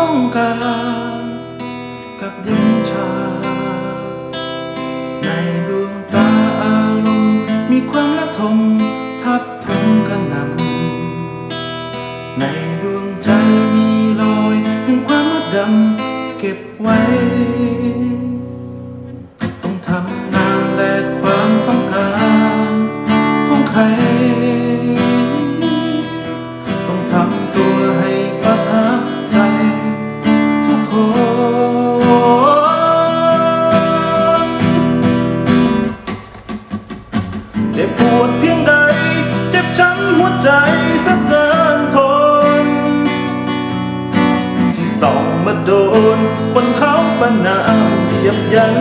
ต้องการกับเย็นชา ในดวงตาอารมณ์มีความละทมทับทมกันนำในดวงใจมีรอยแห่งความมืดดำเก็บไว้ มาโดน คนเขาประนามเยียบยัน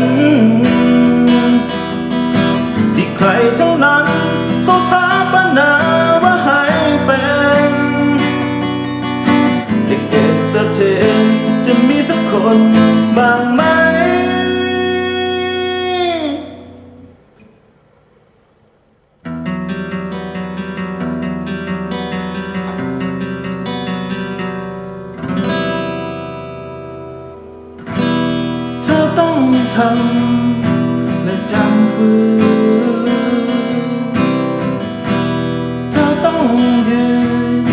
ที่ใครทั้งนั้นเขาท้าประนามว่าให้เป็นเด็กเอ็นเตอร์เทนจะมีสักคนบ้างไหม ทำและจำฝืนเธอต้องยืน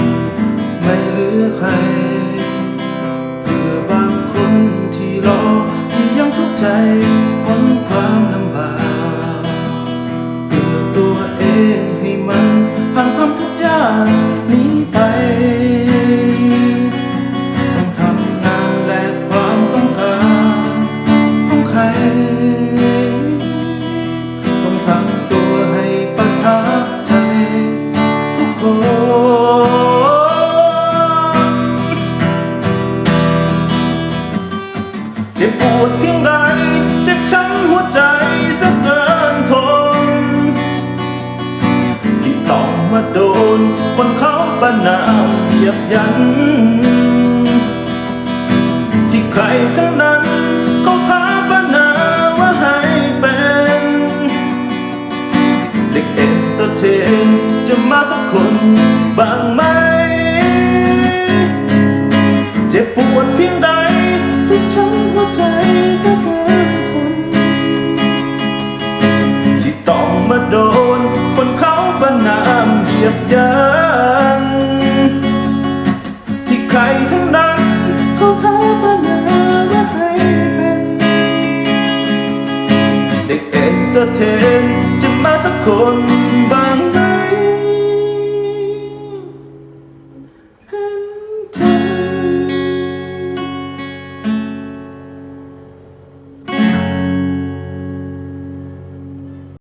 ไม่เหลือใครเพื่อบางคนที่รอที่ยังทุกข์ใจ เจ็บปวดเพียงใดจะช้ำหัวใจสักเกินทน ที่ต้องมาโดน คนเขาประนามเหยียบยัน ที่ใครทั้งนั้น ยียบยันที่ใครทั้งนั้นเขาท้าประนามว่าให้เป็นเด็กเอ็นเตอร์เทนจะมาสักคนบ้าง